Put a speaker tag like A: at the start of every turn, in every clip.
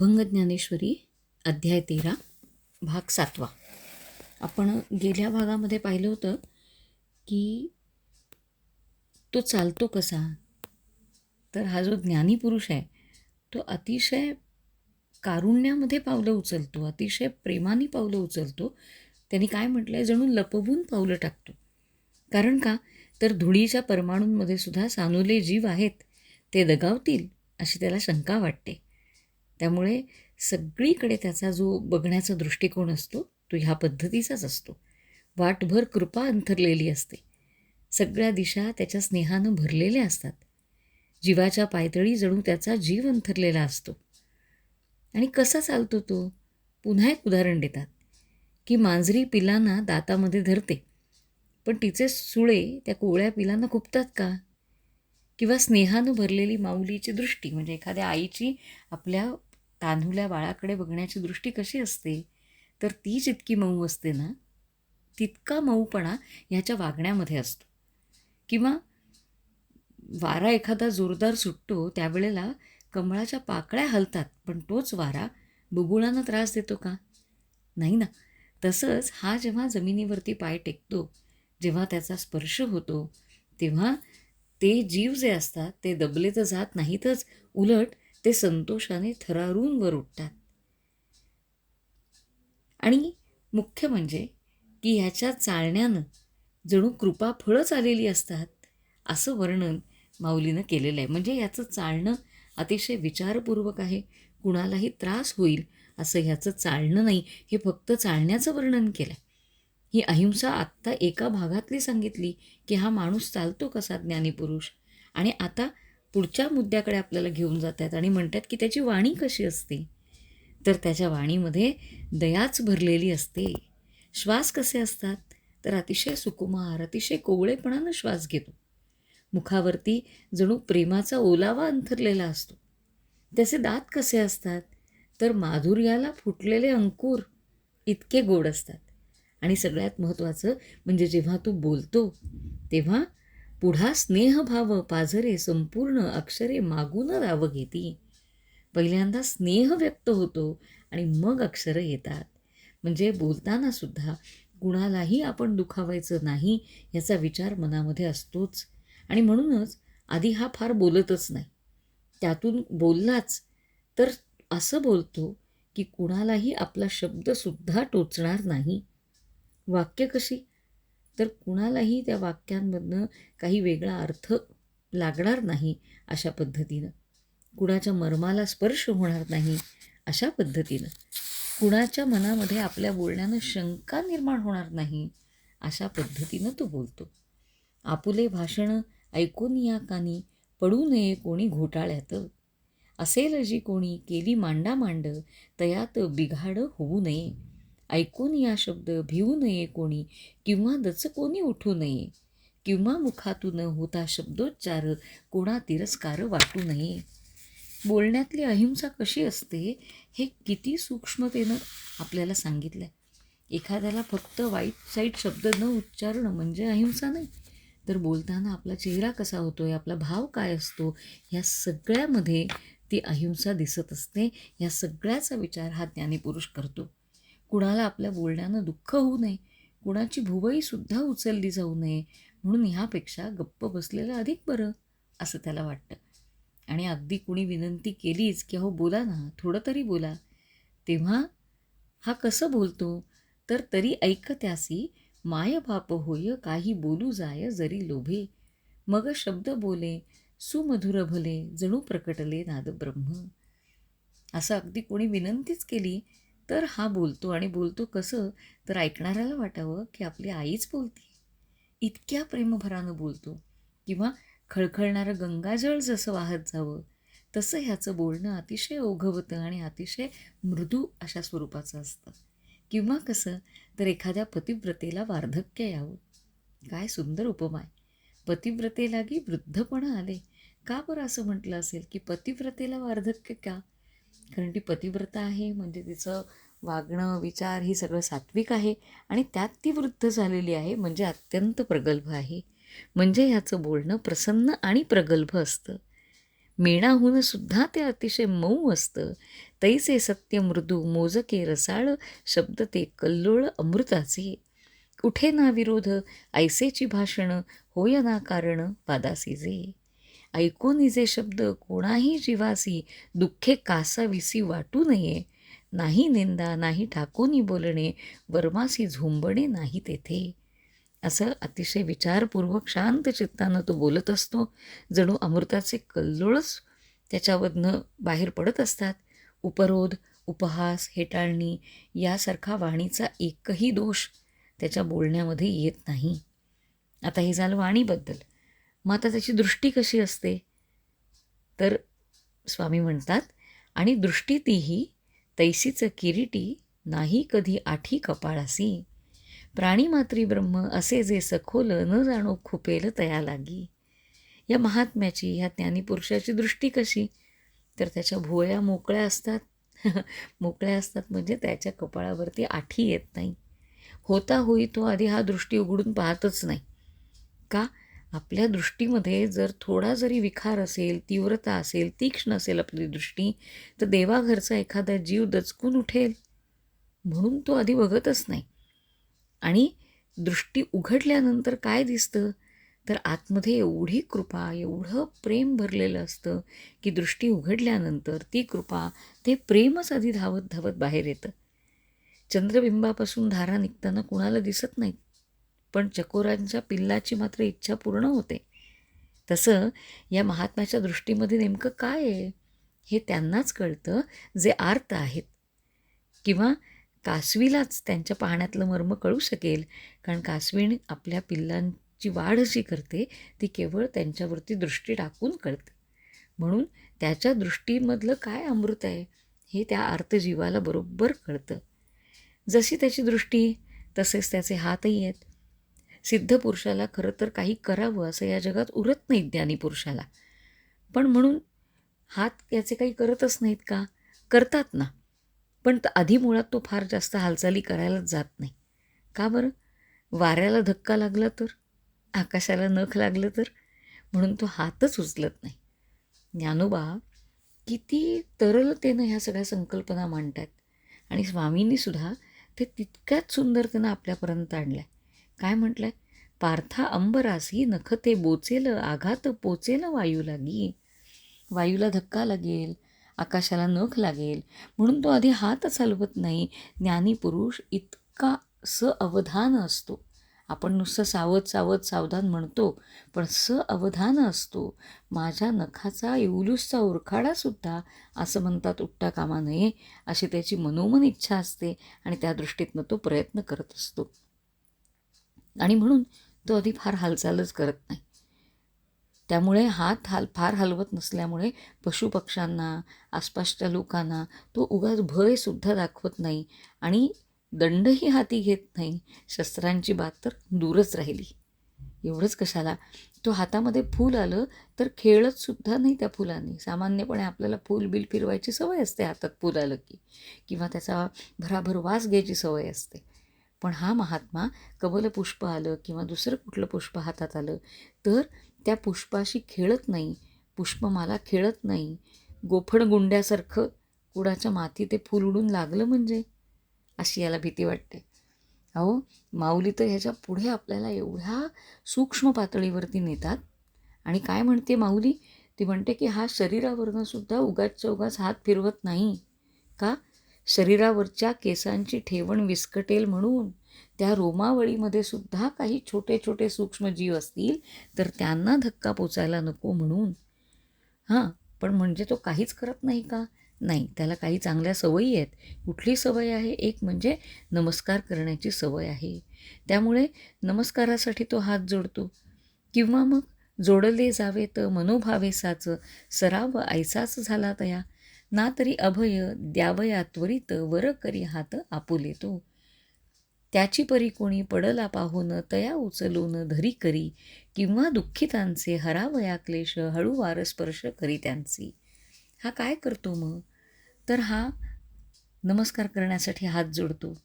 A: अभंग ज्ञानेश्वरी अध्याय तेरा भाग सातवा. आपण गेल्या भागामध्ये पाहिलं होतं की तो चालतो कसा? तर हा जो ज्ञानी पुरुष आहे तो अतिशय कारुण्यामध्ये पावलं उचलतो अतिशय प्रेमाने पावलं उचलतो. त्यांनी काय म्हटलं आहे जणू लपवून पावलं टाकतो. कारण का? तर धुळीच्या परमाणूंमध्ये सुद्धा सानुले जीव आहेत ते दगावतील अशी त्याला शंका वाटते. त्यामुळे सगळीकडे त्याचा जो बघण्याचा दृष्टिकोन असतो तो ह्या पद्धतीचाच असतो. वाटभर कृपा अंथरलेली असते. सगळ्या दिशा त्याच्या स्नेहानं भरलेल्या असतात. जीवाच्या पायतळी जणू त्याचा जीव अंथरलेला असतो. आणि कसा चालतो तो? पुन्हा एक उदाहरण देतात. की मांजरी पिलांना दातामध्ये धरते. पण तिचे सुळे त्या कोवळ्या पिलांना खुपतात का? किंवा स्नेहानं भरलेली माऊलीची दृष्टी म्हणजे एखाद्या आईची आपल्या तान्हुल्या बाळाकडे बघण्याची दृष्टी कशी असते? तर ती जितकी मऊ असते ना? तितका मऊपणा ह्याच्या वागण्यामध्ये असतो. किंवा वारा एखादा जोरदार सुटतो त्यावेळेला कमळाच्या पाकळ्या हलतात पण तोच वारा बुबुळांना त्रास देतो का? नाही ना. तसंच हा जेव्हा जमिनीवरती पाय टेकतो जेव्हा त्याचा स्पर्श होतो तेव्हा ते जीव जे असतात ते दबले तर जात नाहीतच. उलट ते संतोषाने थरारून वर उठतात. आणि मुख्य म्हणजे की ह्याच्या चालण्यानं जणू कृपा फळंच आलेली असतात असं वर्णन माऊलीनं केलेलं आहे. म्हणजे याचं चालणं अतिशय विचारपूर्वक आहे. कुणालाही त्रास होईल असं ह्याचं चालणं नाही. हे फक्त चालण्याचं वर्णन केलं आहे ही अहिंसा आत्ता एका भागातली सांगितली की हा माणूस चालतो कसा ज्ञानीपुरुष? आणि आता पुढच्या मुद्द्याकडे आपल्याला घेऊन जातात आणि म्हणतात की त्याची वाणी कशी असते? तर त्याच्या वाणीमध्ये दयाच भरलेली असते. श्वास कसे असतात? तर अतिशय सुकुमार अतिशय कोवळेपणानं श्वास घेतो. मुखावरती जणू प्रेमाचा ओलावा अंथरलेला असतो. त्याचे दात कसे असतात? तर माधुर्याला फुटलेले अंकुर इतके गोड असतात. आणि सगळ्यात महत्त्वाचं म्हणजे जेव्हा तू बोलतो तेव्हा पुढा स्नेहभाव पाझरे संपूर्ण अक्षरे मागून राव घेती पहिल्यांदा स्नेह व्यक्त होतो आणि मग अक्षरं येतात. म्हणजे बोलताना सुद्धा कुणालाही आपण दुखावायचं नाही याचा विचार मनामध्ये असतोच. आणि म्हणूनच आधी हा फार बोलतच नाही. त्यातून बोललाच तर असं बोलतो की कुणालाही आपला शब्दसुद्धा टोचणार नाही. वाक्य कशी? तर कुणालाही त्या वाक्यांमधनं काही वेगळा अर्थ लागणार नाही अशा पद्धतीनं. कुणाच्या मर्माला स्पर्श होणार नाही अशा पद्धतीनं. कुणाच्या मनामध्ये आपल्या बोलण्यानं शंका निर्माण होणार नाही अशा पद्धतीनं तो बोलतो. आपुले भाषणं ऐकून या कानी पडू नये कोणी घोटाळ्यात. असेल जी कोणी केली मांडा मांड तयात बिघाड होऊ नये. ऐकून या शब्द भिवू नये कोणी किंवा दच कोणी उठू नये. किंवा मुखातून होता शब्दोच्चार कोणा तिरस्कार वाटू नये. बोलण्यातली अहिंसा कशी असते हे किती सूक्ष्मतेनं आपल्याला सांगितलं आहे एखाद्याला फक्त वाईट साईट शब्द न उच्चारणं म्हणजे अहिंसा नाही तर बोलताना आपला चेहरा कसा होतो आहे आपला भाव काय असतो ह्या सगळ्यामध्ये ती अहिंसा दिसत असते या सगळ्याचा विचार हा ज्ञानीपुरुष करतो. कुणाला आपल्या बोलण्यानं दुःख होऊ नये कुणाची भुवईसुद्धा उचलली जाऊ नये म्हणून ह्यापेक्षा गप्प बसलेलं अधिक बरं असं त्याला वाटतं. आणि अगदी कुणी विनंती केलीच की अहो बोला ना थोडं तरी बोला. तेव्हा हा कसं बोलतो तर तरी ऐकत्यासी माय बाप होय काही बोलू जाय जरी लोभे. मग शब्द बोले सुमधुर भले जणू प्रकटले नादब्रह्म असं अगदी कोणी विनंतीच केली तर हा बोलतो आणि बोलतो कसं? तर ऐकणाऱ्याला वाटावं की आपली आईच बोलते. इतक्या प्रेमभरानं बोलतो. किंवा खळखळणारं गंगाजळ जसं वाहत जावं तसं ह्याचं बोलणं अतिशय ओघवतं आणि अतिशय मृदू अशा स्वरूपाचं असतं. किंवा कसं? तर एखाद्या पतिव्रतेला वार्धक्य यावं. काय सुंदर उपमा आहे. पतिव्रतेलागी वृद्धपणं आले. का बरं असं म्हटलं असेल की पतिव्रतेला वार्धक्य का? कारण ती पतिव्रता आहे म्हणजे तिचं वागणं विचार ही सगळं सात्विक आहे आणि त्यात ती वृद्ध झालेली आहे म्हणजे अत्यंत प्रगल्भ आहे. म्हणजे ह्याचं बोलणं प्रसन्न आणि प्रगल्भ असतं. मेणाहून सुद्धा ते अतिशय मऊ असतं. तैसे सत्य मृदू मोजके रसाळ शब्द ते कल्लोळ अमृताचे. उठे ना विरोध ऐसेची भाषणं होय ना कारण पादासी जे ऐकून जे शब्द कोणाही जीवासी दुःखे कासाविसी वाटू नये. नाही निंदा नाही ठाकोनी बोलणे वर्मासी झुंबणे नाही तेथे. असं अतिशय विचारपूर्वक शांत चित्तानं तो बोलत असतो. जणू अमृताचे कल्लोळच त्याच्यामधनं बाहेर पडत असतात. उपरोध उपहास हेटाळणी यासारखा वाणीचा एकही दोष त्याच्या बोलण्यामध्ये येत नाही. आता हे झालं वाणीबद्दल. मग आता त्याची दृष्टी कशी असते? तर स्वामी म्हणतात आणि दृष्टी तीही तैसीचं किरीटी नाही कधी आठी कपाळासी. प्राणीमात्री ब्रह्म असे जे सखोल न जाणो खुपेल तया लागी. या महात्म्याची ह्या ज्ञानीपुरुषाची दृष्टी कशी? तर त्याच्या भुवया मोकळ्या असतात. मोकळ्या असतात म्हणजे त्याच्या कपाळावरती आठी येत नाही. होता होई तो आधी हा दृष्टी उघडून पाहतच नाही. का? आपल्या दृष्टीमध्ये जर थोडा जरी विखार असेल तीव्रता असेल तीक्ष्ण असेल आपली दृष्टी तर देवाघरचा एखादा जीव दचकून उठेल. म्हणून तो आधी बघतच नाही. आणि दृष्टी उघडल्यानंतर काय दिसतं? तर आतमध्ये एवढी कृपा एवढं प्रेम भरलेलं असतं की दृष्टी उघडल्यानंतर ती कृपा ते प्रेमच आधी धावत धावत बाहेर येतं. चंद्रबिंबापासून धारा निघताना कुणाला दिसत नाहीत. पण चकोरांच्या पिल्लाची मात्र इच्छा पूर्ण होते. तसं या महात्म्याच्या दृष्टीमध्ये नेमकं काय आहे? हे त्यांनाच कळतं जे आर्त आहेत. किंवा कासवीलाच त्यांच्या पाहण्यातलं मर्म कळू शकेल कारण कासवीण आपल्या पिल्लांची वाढ जी करते ती केवळ त्यांच्यावरती दृष्टी टाकून कळते. म्हणून त्याच्या दृष्टीमधलं काय अमृत आहे हे त्या आर्तजीवाला बरोबर कळतं. जशी त्याची दृष्टी तसेच त्याचे हातही आहेत. सिद्ध पुरुषाला खरं तर काही करावं असं या जगात उरत नाहीत ज्ञानी पुरुषाला. पण म्हणून हात याचे काही करतच नाहीत का? करतात ना. पण आधी मुळात तो फार जास्त हालचाली करायलाच जात नाही. का बरं? वाऱ्याला धक्का लागला तर? आकाशाला नख लागलं तर? म्हणून तो हातच उचलत नाही. ज्ञानोबा किती तरलतेनं ह्या सगळ्या संकल्पना मांडतात आणि स्वामींनीसुद्धा ते तितक्याच सुंदरतेनं आपल्यापर्यंत आणल्या. काय म्हटलं आहे पार्था अंबरासी नख ते बोचेल आघात पोचेल वायू लागी. वायूला धक्का लागेल आकाशाला नख लागेल. म्हणून तो आधी हातच हलवत नाही. ज्ञानी पुरुष इतका स अवधान असतो. आपण नुसतं सावध सावध सावधान म्हणतो पण स अवधान असतो. माझ्या नखाचा येऊलूसचा उरखाडासुद्धा असं म्हणतात उठता कामा नये अशी त्याची मनोमन इच्छा असते आणि त्या दृष्टीतनं तो प्रयत्न करत असतो. आणि म्हणून तो आधी फार हालचालच करत नाही. त्यामुळे हात हाल फार हलवत नसल्यामुळे पशुपक्ष्यांना आसपासच्या लोकांना तो उगाच भयसुद्धा दाखवत नाही आणि दंडही हाती घेत नाही. शस्त्रांची बात तर दूरच राहिली. एवढंच कशाला? तो हातामध्ये फूल आलं तर खेळत सुद्धा नाही त्या फुलांनी. सामान्यपणे आपल्याला फूल बिल फिरवायची सवय असते हातात फूल आलं की. किंवा त्याचा भराभर वास घ्यायची सवय असते. पण हा महात्मा कमलपुष्प आलं किंवा दुसरं कुठलं पुष्प हातात आलं तर त्या पुष्पाशी खेळत नाही पुष्पमाला खेळत नाही. गोफण गुंड्यासारखं कुडाच्या माती ते फुल उडून लागलं म्हणजे? अशी याला भीती वाटते. अहो माऊली तर ह्याच्या पुढे आपल्याला एवढ्या सूक्ष्म पातळीवरती नेतात. आणि काय म्हणते माऊली? ती म्हणते की हा शरीरावरनं सुद्धा उगाचच्या उगाच हात फिरवत नाही. का? शरीरावरच्या केसांची ठेवण विस्कटेल म्हणून त्या रोमावळीमध्ये सुद्धा काही छोटे छोटे सूक्ष्मजीव असतील तर त्यांना धक्का पोचायला नको म्हणून. हां पण म्हणजे तो काहीच करत नाही का? नाही त्याला काही चांगल्या सवयी आहेत. कुठली सवय आहे? एक म्हणजे नमस्कार करण्याची सवय आहे. त्यामुळे नमस्कारासाठी तो हात जोडतो. किंवा मग जोडले जावे तर मनोभावेसाचं सराव ऐसाच झाला तया. ना तरी अभय द्यावया त्वरित वर करी हात आपुले तो त्याची परी कोणी पडला पाहून तया उचलून धरी करी किंवा दुःखितांचे हरावया क्लेश हळूवार स्पर्श करी त्यांची. हा काय करतो मग? तर हा नमस्कार करण्यासाठी हात जोडतो.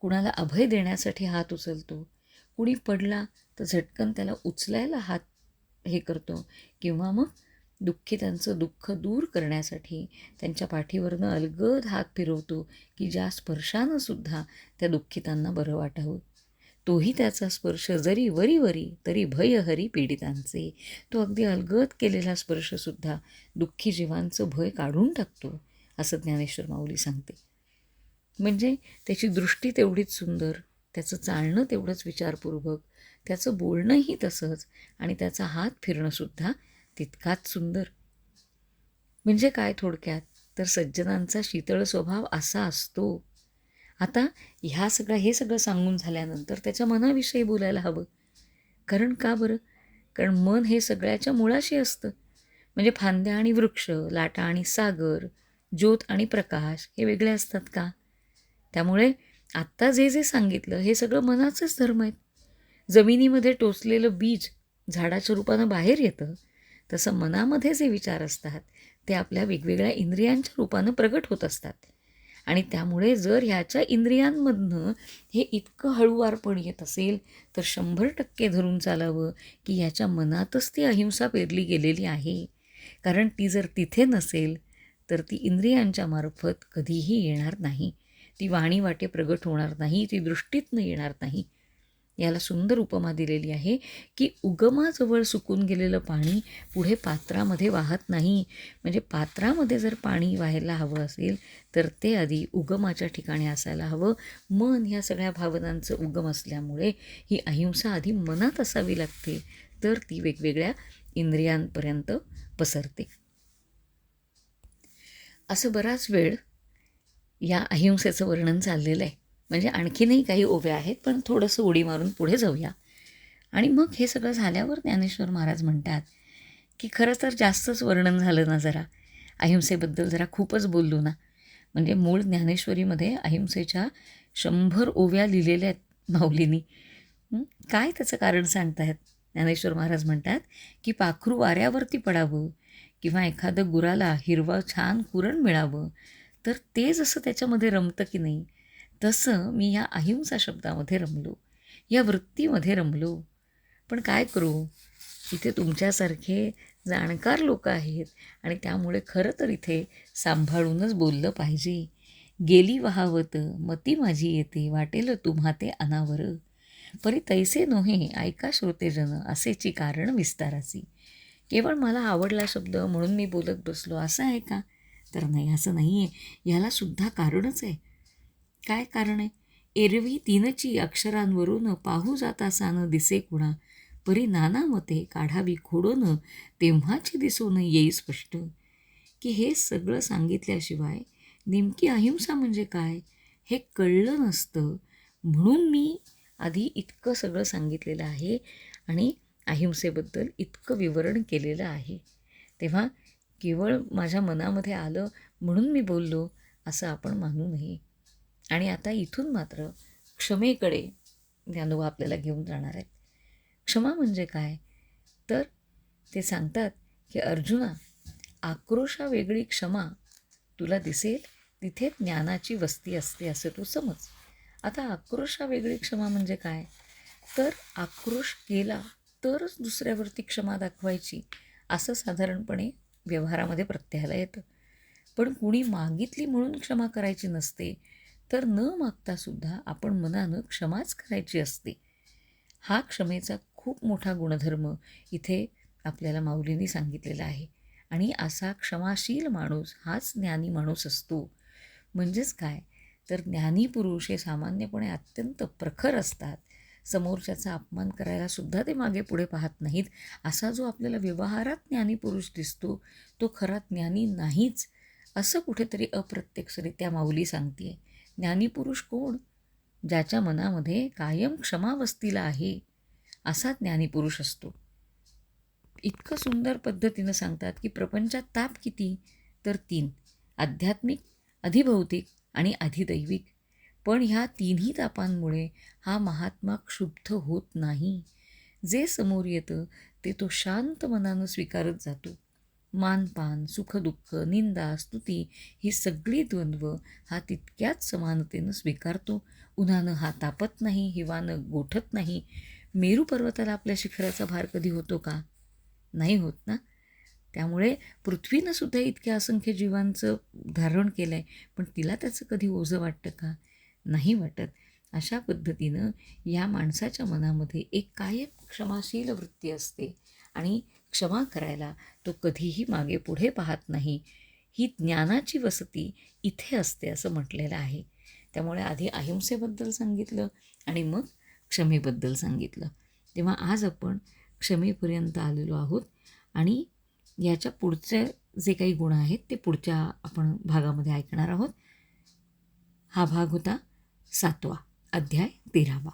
A: कुणाला अभय देण्यासाठी हात उचलतो. कुणी पडला तर झटकन त्याला उचलायला हात हे करतो. किंवा मग दुःखी त्यांचं दुःख दूर करण्यासाठी त्यांच्या पाठीवरनं अलगद हात फिरवतो की ज्या स्पर्शानं सुद्धा त्या दुःखितांना बरं वाटावं. तोही त्याचा स्पर्श जरी वरी वरी तरी भयहरी पीडितांचे. तो अगदी अलगद केलेला स्पर्शसुद्धा दुःखी जीवांचं भय काढून टाकतो असं ज्ञानेश्वर माऊली सांगते. म्हणजे त्याची दृष्टी तेवढीच सुंदर त्याचं चालणं तेवढंच विचारपूर्वक त्याचं बोलणंही तसंच आणि त्याचा हात फिरणंसुद्धा तितकाच सुंदर. म्हणजे काय थोडक्यात? तर सज्जनांचा शीतळ स्वभाव असा असतो. आता ह्या सगळं हे सगळं सांगून झाल्यानंतर त्याच्या मनाविषयी बोलायला हवं. कारण का बरं? कारण मन हे सगळ्याच्या मुळाशी असतं. म्हणजे फांद्या आणि वृक्ष लाटा आणि सागर ज्योत आणि प्रकाश हे वेगळे असतात का? त्यामुळे आत्ता जे जे सांगितलं हे सगळं मनाचंच धर्म आहेत. जमिनीमध्ये टोचलेलं बीज झाडाच्या रूपानं बाहेर येतं तसं मनामध्ये जे विचार असतात. ते आपल्या वेगवेगळ्या इंद्रियांच्या रूपानं प्रगट होत असतात. आणि त्यामुळे जर ह्याच्या इंद्रियांमधनं हे इतकं हळूवारपण येत असेल तर शंभर टक्के धरून चालावं की ह्याच्या मनातच ती अहिंसा पेरली गेलेली आहे. कारण ती जर तिथे नसेल तर ती इंद्रियांच्या मार्फत कधीही येणार नाही. ती वाणी वाटे प्रगट होणार नाही ती दृष्टीतनं येणार नाही. याला सुंदर उपमा दिलेली आहे की उगमाजवळ सुकून गेलेलं पाणी पुढे पात्रामध्ये वाहत नाही. म्हणजे पात्रामध्ये जर पाणी व्हायला हवं असेल तर ते आधी उगमाच्या ठिकाणी असायला हवं. मन ह्या सगळ्या भावनांचं उगम असल्यामुळे ही अहिंसा आधी मनात असावी लागते तर ती वेगवेगळ्या इंद्रियांपर्यंत पसरते. असं बराच वेळ या अहिंसेचं वर्णन चाललेलं आहे. म्हणजे आणखीनही काही ओव्या आहेत पण थोडंसं उडी मारून पुढे जाऊया. आणि मग हे सगळं झाल्यावर ज्ञानेश्वर महाराज म्हणतात की खरं तर जास्तच वर्णन झालं ना जरा. अहिंसेबद्दल जरा खूपच बोललो ना. म्हणजे मूळ ज्ञानेश्वरीमध्ये अहिंसेच्या शंभर ओव्या लिहिलेल्या आहेत माऊलीनी. काय त्याचं कारण सांगतायत ज्ञानेश्वर महाराज म्हणतात की पाखरू वाऱ्यावरती पडावं किंवा एखादं गुराला हिरवं छान कुरण मिळावं तर ते जसं त्याच्यामध्ये रमतं की नाही तसं मी ह्या अहिंसा शब्दामध्ये रमलो. या वृत्तीमध्ये रमलो. पण काय करू? इथे तुमच्यासारखे जाणकार लोक आहेत आणि त्यामुळे खरं तर इथे सांभाळूनच बोललं पाहिजे. गेली वहावत मती माझी येते वाटेल तुम्हा ते अनावर. परी तैसे नोहे ऐका श्रोतेजन असेची कारण विस्ताराची. केवळ मला आवडला शब्द म्हणून मी बोलत बसलो असं आहे का? तर नाही असं नाही आहे ह्यालासुद्धा कारणच आहे. काय कारण आहे? एरवी तीनची अक्षरांवरून पाहू जाता सान दिसे कुणा. परी नाना मते काढावी खोडून तेव्हाची दिसून येई स्पष्ट. की हे सगळं सांगितल्याशिवाय नेमकी अहिंसा म्हणजे काय? हे कळलं नसतं. म्हणून मी आधी इतकं सगळं सांगितलेलं आहे आणि अहिंसेबद्दल इतकं विवरण केलेलं आहे. तेव्हा केवळ माझ्या मनामध्ये आलं म्हणून मी बोललो असं आपण मानू नये. आणि आता इथून मात्र क्षमेकडे ज्ञानोबा आपल्याला घेऊन जाणार आहेत. क्षमा म्हणजे काय? तर ते सांगतात की अर्जुना आक्रोशा वेगळी क्षमा तुला दिसेल तिथे ज्ञानाची वस्ती असते असं तू समज. आता आक्रोशा वेगळी क्षमा म्हणजे काय? तर आक्रोश केला तरच दुसऱ्यावरती क्षमा दाखवायची असं साधारणपणे व्यवहारामध्ये प्रत्ययाला येतं. पण कुणी मागितली म्हणून क्षमा करायची नसते तर न मागतासुद्धा आपण मनानं क्षमाच करायची असते. हा क्षमेचा खूप मोठा गुणधर्म इथे आपल्याला माऊलींनी सांगितलेला आहे. आणि असा क्षमाशील माणूस हाच ज्ञानी माणूस असतो. म्हणजेच काय? तर ज्ञानी पुरुष हे सामान्यपणे अत्यंत प्रखर असतात. समोरच्याचा अपमान करायला सुद्धा ते मागे पुढे पाहत नाहीत. असा जो आपल्याला व्यवहारात ज्ञानी पुरुष दिसतो तो खरा ज्ञानी नाहीच असं कुठेतरी अप्रत्यक्षरित्या माऊली सांगते आहे ज्ञानीपुरुष कोण? ज्याच्या मनामध्ये कायम क्षमावस्तीला आहे असा ज्ञानीपुरुष असतो. इतकं सुंदर पद्धतीनं सांगतात की प्रपंचात ताप किती? तर तीन. आध्यात्मिक अधिभौतिक आणि अधिदैविक. पण ह्या तिन्ही तापांमुळे हा महात्मा क्षुब्ध होत नाही. जे समोर येतं ते तो शांत मनानं स्वीकारत जातो. मानपान सुखदुःख निंदा स्तुती ही सगळी द्वंद्व हा तितक्याच समानतेनं स्वीकारतो. उन्हानं हा तापत नाही हिवानं गोठत नाही. मेरू पर्वताला आपल्या शिखराचा भार कधी होतो का? नाही होत ना? त्यामुळे पृथ्वीनं सुद्धा इतक्या असंख्य जीवांचं धारण केलं आहे पण तिला त्याचं कधी ओझं वाटतं का? नाही वाटत. अशा पद्धतीनं या माणसाच्या मनामध्ये एक कायम क्षमाशील वृत्ती असते आणि क्षमा करायला तो कधीही मागे पुढे पाहत नाही. ही ज्ञानाची वसती इथे असते असं म्हटलेलं आहे. त्यामुळे आधी अहिंसेबद्दल सांगितलं आणि मग क्षमेबद्दल सांगितलं. तेव्हा आज आपण क्षमेपर्यंत आलेलो आहोत आणि याच्या पुढचे जे काही गुण आहेत ते पुढच्या आपण भागामध्ये ऐकणार आहोत. हा भाग होता सातवा अध्याय तेरावा.